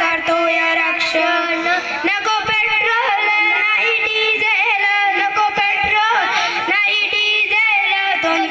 करतो या रक्षण. नको पेट्रोल नाही डिझेल नको पेट्रोल नाही डिझेल दोन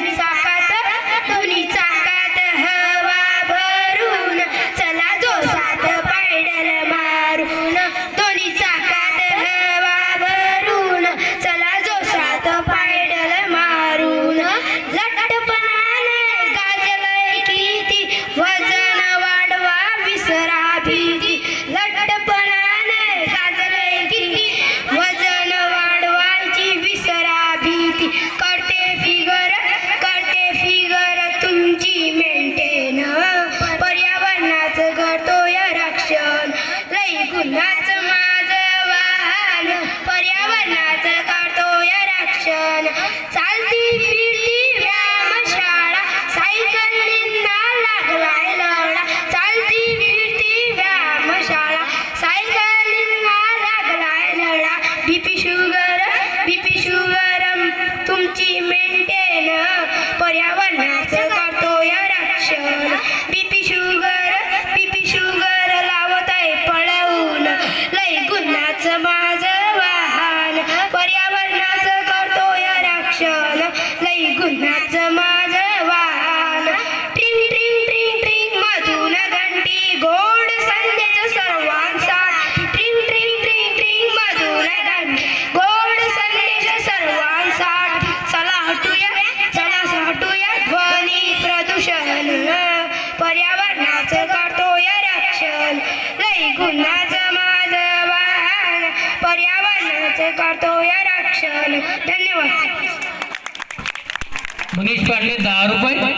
चिन्हाचं माझं वाहन पर्यावरणाचं काढतो या रक्षण. चालती फिरती व्यायाम शाळा सायकलींना लागलाय लढा. चालती फिरती व्यायाम सायकलींना लागलाय लढा. बीपी शुगर बीपी शुगर तुमची मेंटेन पर्यावरणाचं काढतो या रक्षण लय माझं वाहन. ट्रिंग ट्रिंग ट्रिंग ट्रिंग मधून घंटी गोड संदेश सर्वांसाठी ट्रिंग ट्रिंग ट्रिंग ट्रिंग मधून घंटी गोड संदेश सर्वांसाठी चला हटूया चला हटूया ध्वनी प्रदूषण. पर्यावरणाचं करतोय रक्षण. लई गुन्हाचं माझं वाहन. पर्यावरणाचं करतोय रक्षण. धन्यवाद. मनीष पाटले दहा रुपये.